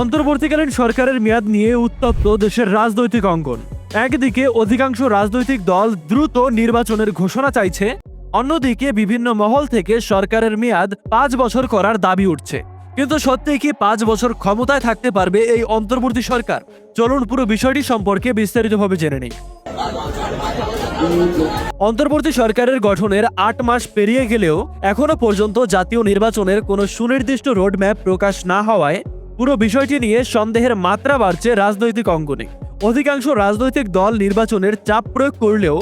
অন্তর্বর্তীকালীন সরকারের মেয়াদ নিয়ে উত্তপ্ত দেশের রাজনৈতিক অঙ্গন। একদিকে অধিকাংশ রাজনৈতিক দল দ্রুত নির্বাচনের ঘোষণা চাইছে, অন্যদিকে বিভিন্ন মহল থেকে সরকারের মেয়াদ পাঁচ বছর করার দাবি উঠছে। কিন্তু সত্যি কি পাঁচ বছর ক্ষমতায় থাকতে পারবে এই অন্তর্বর্তী সরকার? চলুন পুরো বিষয়টি সম্পর্কে বিস্তারিতভাবে জেনে নিই। অন্তর্বর্তী সরকারের গঠনের আট মাস পেরিয়ে গেলেও এখনও পর্যন্ত জাতীয় নির্বাচনের কোনো সুনির্দিষ্ট রোডম্যাপ প্রকাশ না হওয়ায় পুরো বিষয়টি নিয়ে সন্দেহের মাত্রা বাড়ছে রাজনৈতিক অঙ্গনে। অধিকাংশ রাজনৈতিক দল নির্বাচনের চাপ প্রয়োগ করলেও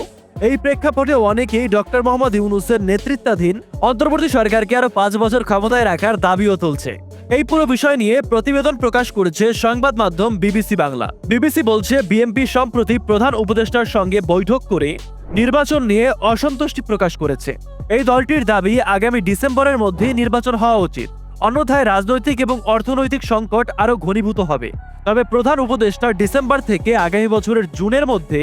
এই প্রেক্ষাপটে অনেকেই ডক্টর মোহাম্মদ ইউনুসের নেতৃত্বাধীন অন্তর্বর্তী সরকারকে আরও পাঁচ বছর ক্ষমতায় রাখার দাবিও তুলছে। এই পুরো বিষয় নিয়ে প্রতিবেদন প্রকাশ করেছে সংবাদ মাধ্যম বিবিসি বাংলা। বিবিসি বলছে, বিএনপি সম্প্রতি প্রধান উপদেষ্টার সঙ্গে বৈঠক করে নির্বাচন নিয়ে অসন্তুষ্টি প্রকাশ করেছে। এই দলটির দাবি, আগামী ডিসেম্বরের মধ্যে নির্বাচন হওয়া উচিত। অন্যথায় রাজনৈতিক এবং অর্থনৈতিক সংকট আরও ঘনীভূত হবে। তবে প্রধান উপদেষ্টা ডিসেম্বর থেকে আগামী বছরের জুনের মধ্যে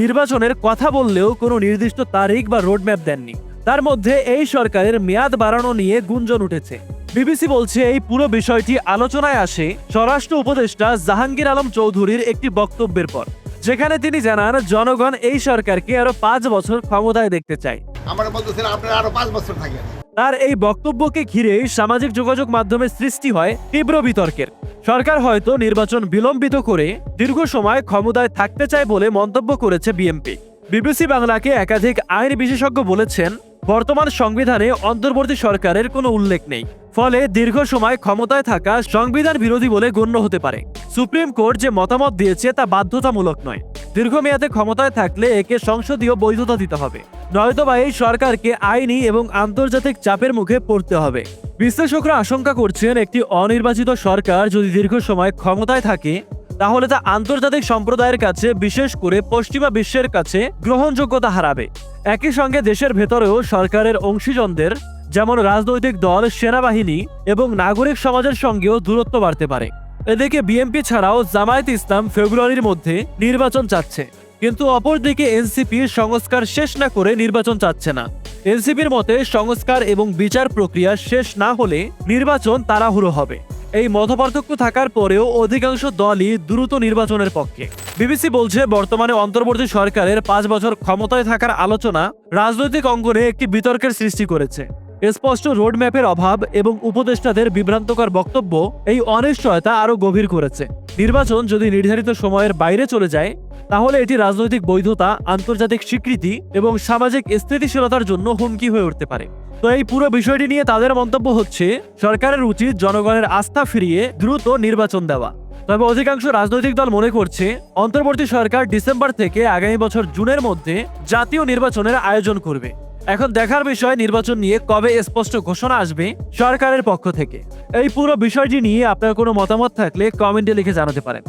নির্বাচনের কথা বললেও কোনো নির্দিষ্ট তারিখ বা রোডম্যাপ দেননি। তার মধ্যে এই সরকারের মেয়াদ বাড়ানো নিয়ে গুঞ্জন উঠেছে। বিবিসি বলছে এই পুরো বিষয়টি আলোচনায় আসে স্বরাষ্ট্র উপদেষ্টা জাহাঙ্গীর আলম চৌধুরীর একটি বক্তব্যের পর, যেখানে তিনি জানান, জনগণ এই সরকারকে আরও পাঁচ বছর ক্ষমতায় দেখতে চায়। আমরা বলতেছিলাম, আপনারা আরও পাঁচ বছর থাকেন। তার এই বক্তব্যকে ঘিরে সামাজিক যোগাযোগ মাধ্যমে সৃষ্টি হয় তীব্র বিতর্কের। সরকার হয়তো নির্বাচন বিলম্বিত করে দীর্ঘ সময় ক্ষমতায় থাকতে চায় বলে মন্তব্য করেছে বিএনপি। বিবিসি বাংলাকে একাধিক আইন বিশেষজ্ঞ বলেছেন, বর্তমান সংবিধানে অন্তর্বর্তী সরকারের কোনো উল্লেখ নেই। ফলে দীর্ঘ সময় ক্ষমতায় থাকা সংবিধান বিরোধী বলে গণ্য হতে পারে। সুপ্রিম কোর্ট যে মতামত দিয়েছে তা বাধ্যতামূলক নয়। দীর্ঘমেয়াদে ক্ষমতায় থাকলে একে সংসদীয় বৈধতা দিতে হবে। নয়তোবা এই সরকারকে আইনি এবং আন্তর্জাতিক চাপের মুখে পড়তে হবে। বিশ্লেষকরা আশঙ্কা করছেন, একটি অনির্বাচিত সরকার যদি দীর্ঘ সময় ক্ষমতায় থাকে, তাহলে তা আন্তর্জাতিক সম্প্রদায়ের কাছে, বিশেষ করে পশ্চিমা বিশ্বের কাছে, গ্রহণযোগ্যতা হারাবে। একই সঙ্গে দেশের ভেতরেও সরকারের অংশীজনদের, যেমন রাজনৈতিক দল, সেনাবাহিনী এবং নাগরিক সমাজের সঙ্গেও দূরত্ব বাড়তে পারে। এদিকে বিএনপি ছাড়াও জামায়াত ইসলাম ফেব্রুয়ারির মধ্যে নির্বাচন চাচ্ছে। কিন্তু অপরদিকে এনসিপি সংস্কার শেষ না করে নির্বাচন চাচ্ছে না। এনসিপির মতে সংস্কার এবং বিচার প্রক্রিয়া শেষ না হলে নির্বাচন তাড়াহুড়ো হবে। এই মতপার্থক্য থাকার পরেও অধিকাংশ দলই দ্রুত নির্বাচনের পক্ষে। বিবিসি বলছে, বর্তমানে অন্তর্বর্তী সরকারের পাঁচ বছর ক্ষমতায় থাকার আলোচনা রাজনৈতিক অঙ্গনে একটি বিতর্কের সৃষ্টি করেছে। স্পষ্ট রোডম্যাপের অভাব এবং উপদেষ্টাদের বিভ্রান্তকর বক্তব্য এই অনিশ্চয়তা আরও গভীর করেছে। নির্বাচন যদি নির্ধারিত সময়ের বাইরে চলে যায়, তাহলে এটি রাজনৈতিক বৈধতা, আন্তর্জাতিক স্বীকৃতি এবং সামাজিক স্থিতিশীলতার জন্য হুমকি হয়ে উঠতে পারে। তো এই পুরো বিষয়টি নিয়ে তাদের মন্তব্য হচ্ছে, সরকারের উচিত জনগণের আস্থা ফিরিয়ে দ্রুত নির্বাচন দেওয়া। তবে অধিকাংশ রাজনৈতিক দল মনে করছে, অন্তর্বর্তী সরকার ডিসেম্বর থেকে আগামী বছর জুনের মধ্যে জাতীয় নির্বাচনের আয়োজন করবে। এখন দেখার বিষয়, নির্বাচন নিয়ে কবে স্পষ্ট ঘোষণা আসবে সরকারের পক্ষ থেকে। এই পুরো বিষয়টি নিয়ে আপনার কোনো মতামত থাকলে কমেন্টে লিখে জানাতে পারেন।